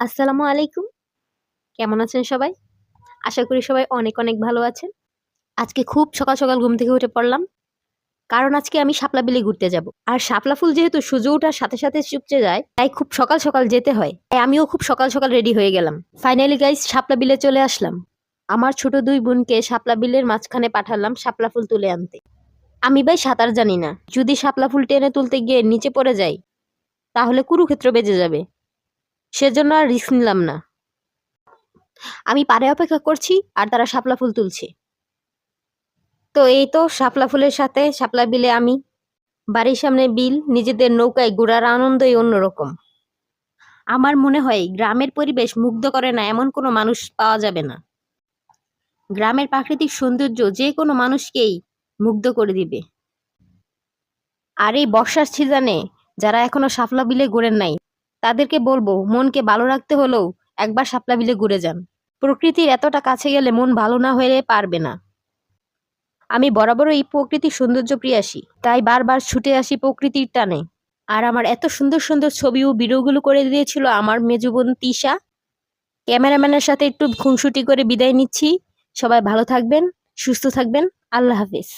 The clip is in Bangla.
আসসালামু আলাইকুম। কেমন আছেন সবাই? আশা করি সবাই অনেক অনেক ভালো আছেন। আজকে খুব সকাল সকাল ঘুম থেকে উঠে পড়লাম। কারণ আজকে আমি শাপলা বিলে ঘুরতে যাব। আর শাপলা ফুল যেহেতু সূর্য ওঠার সাথে সাথে চুপচে যায়, তাই খুব সকাল সকাল যেতে হয়। তাই আমিও খুব সকাল সকাল রেডি হয়ে গেলাম। ফাইনালি গাইজ শাপলা বিলে চলে আসলাম। আমার ছোট দুই বোনকে শাপলা বিলের মাঝখানে পাঠালাম শাপলা ফুল তুলে আনতে। আমি ভাই সাঁতার জানি না। যদি শাপলা ফুল টেনে তুলতে গিয়ে নিচে পড়ে যাই, তাহলে কুরুক্ষেত্র বেজে যাবে। সেজন্য আর রিস্ক নিলাম না। আমি পারে অপেক্ষা করছি আর তারা শাপলা ফুল তুলছে। তো এই তো শাপলা ফুলের সাথে শাপলা বিলে আমি, বাড়ির সামনে বিল, নিজেদের নৌকায় ঘোরার আনন্দই অন্যরকম। আমার মনে হয় গ্রামের পরিবেশ মুগ্ধ করে না এমন কোনো মানুষ পাওয়া যাবে না। গ্রামের প্রাকৃতিক সৌন্দর্য যে কোনো মানুষকেই মুগ্ধ করে দিবে। আর এই বর্ষার সিজনে যারা এখনও শাপলা বিলে ঘুরেন নাই তাদেরকে বলব, মনকে ভালো রাখতে হলেও একবার শাপলা বিলে ঘুরে যান। প্রকৃতির এতটা কাছে গেলে মন ভালো না হয়ে পারবে না। আমি বরাবরই প্রকৃতির সৌন্দর্য প্রিয়াসী তাই বারবার ছুটে আসি প্রকৃতির টানে। আর আমার এত সুন্দর সুন্দর ছবি ও ভিডিওগুলো করে দিয়েছিল আমার মেজুবোন তিশা। ক্যামেরাম্যানের সাথে একটু খুনসুটি করে বিদায় নিচ্ছি। সবাই ভালো থাকবেন, সুস্থ থাকবেন। আল্লাহ হাফিজ।